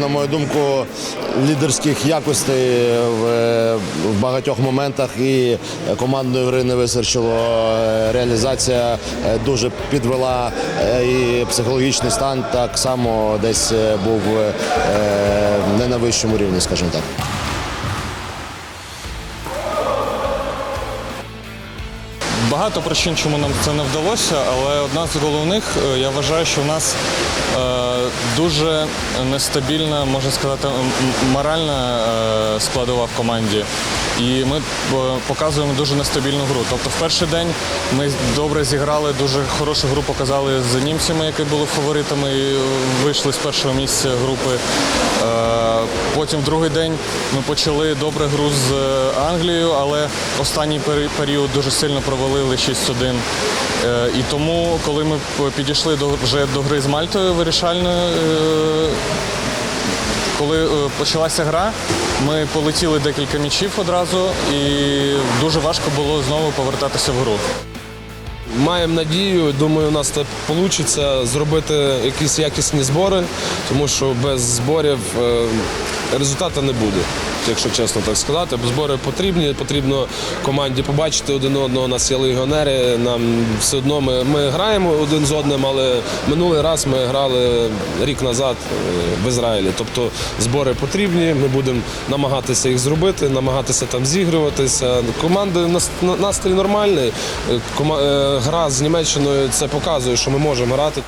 На мою думку, лідерських якостей в, багатьох моментах і командної гри не вистачило. Реалізація е, дуже підвела е, і психологічний стан так само десь е, був не на вищому рівні, скажімо так. Багато причин, чому нам це не вдалося, але одна з головних, е, я вважаю, що в нас е, дуже нестабільна, можна сказати, моральна е, складова в команді. І ми показуємо дуже нестабільну гру. Тобто в перший день ми добре зіграли, дуже хорошу гру показали з німцями, які були фаворитами і вийшли з першого місця групи. Потім другий день ми почали добре гру з е, Англією, але останній період дуже сильно провалили 6-1. Е, І тому, коли ми підійшли вже до гри з Мальтою вирішальною, е, коли почалася гра, ми полетіли декілька м'ячів одразу, і дуже важко було знову повертатися в гру. Маємо надію, думаю, у нас це вийде зробити якісь якісні збори, тому що без зборів е, результату не буде, якщо чесно так сказати. Бо збори потрібні, потрібно команді побачити один одного. У нас є легіонери. Нам все одно ми, ми граємо один з одним, але минулий раз ми грали рік назад е, в Ізраїлі. Тобто збори потрібні. Ми будемо намагатися їх зробити, намагатися там зігруватися. Команди нас- настрій нормальний. Е, е, Гра з Німеччиною це показує, що ми можемо грати.